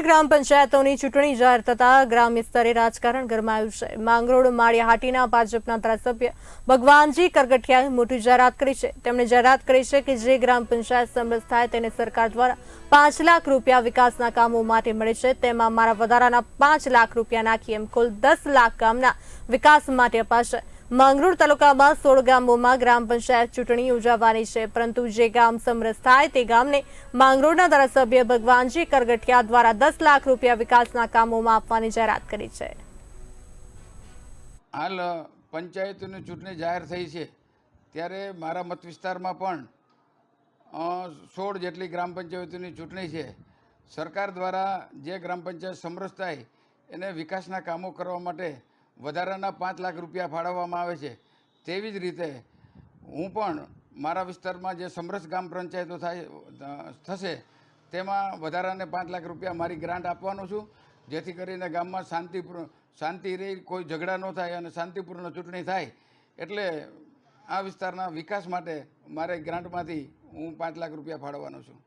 આઠ ગ્રામ પંચાયતોની ચૂંટણી જાહેર થતા ગ્રામ્ય સ્તરે રાજકારણ ગરમાયું છે. માંગરોળ માળિયાહાટીના ભાજપના ધારાસભ્ય ભગવાનજી કરગઠિયાએ મોટી જાહેરાત કરી છે. તેમણે જાહેરાત કરી છે કે જે ગ્રામ પંચાયત સમરસ થાય તેને સરકાર દ્વારા પાંચ લાખ રૂપિયા વિકાસના કામો માટે મળે છે. તેમાં મારા વધારાના પાંચ લાખ રૂપિયા નાખી એમ કુલ દસ લાખ ગામના વિકાસ માટે અપાશે. માંગરોળ તાલુકામાં સોળ ગામોમાં ગ્રામ પંચાયત ચૂંટણી યોજાવાની છે. પરંતુ જે ગામ સમરસ થાય તે ગામને માંગરોળના ધારાસભ્ય ભગવાનજી કરગઠિયા દ્વારા દસ લાખ રૂપિયા વિકાસના કામોમાં આપવાની જાહેરાત કરી છે. હાલ પંચાયતોની ચૂંટણી જાહેર થઈ છે. ત્યારે મારા મત વિસ્તારમાં પણ સોળ જેટલી ગ્રામ પંચાયતોની ચૂંટણી છે. સરકાર દ્વારા જે ગ્રામ પંચાયત સમરસ થાય, એને વિકાસના કામો કરવા માટે વધારાના પાંચ લાખ રૂપિયા ફાળવવામાં આવે છે. તેવી જ રીતે હું પણ મારા વિસ્તારમાં જે સમરસ ગ્રામ પંચાયતો થાય થશે, તેમાં વધારાને પાંચ લાખ રૂપિયા મારી ગ્રાન્ટ આપવાનો છું. જેથી કરીને ગામમાં શાંતિપૂર્ણ, શાંતિ રહી, કોઈ ઝઘડા ન થાય અને શાંતિપૂર્ણ ચૂંટણી થાય. એટલે આ વિસ્તારના વિકાસ માટે મારે ગ્રાન્ટમાંથી હું પાંચ લાખ રૂપિયા ફાળવવાનો છું.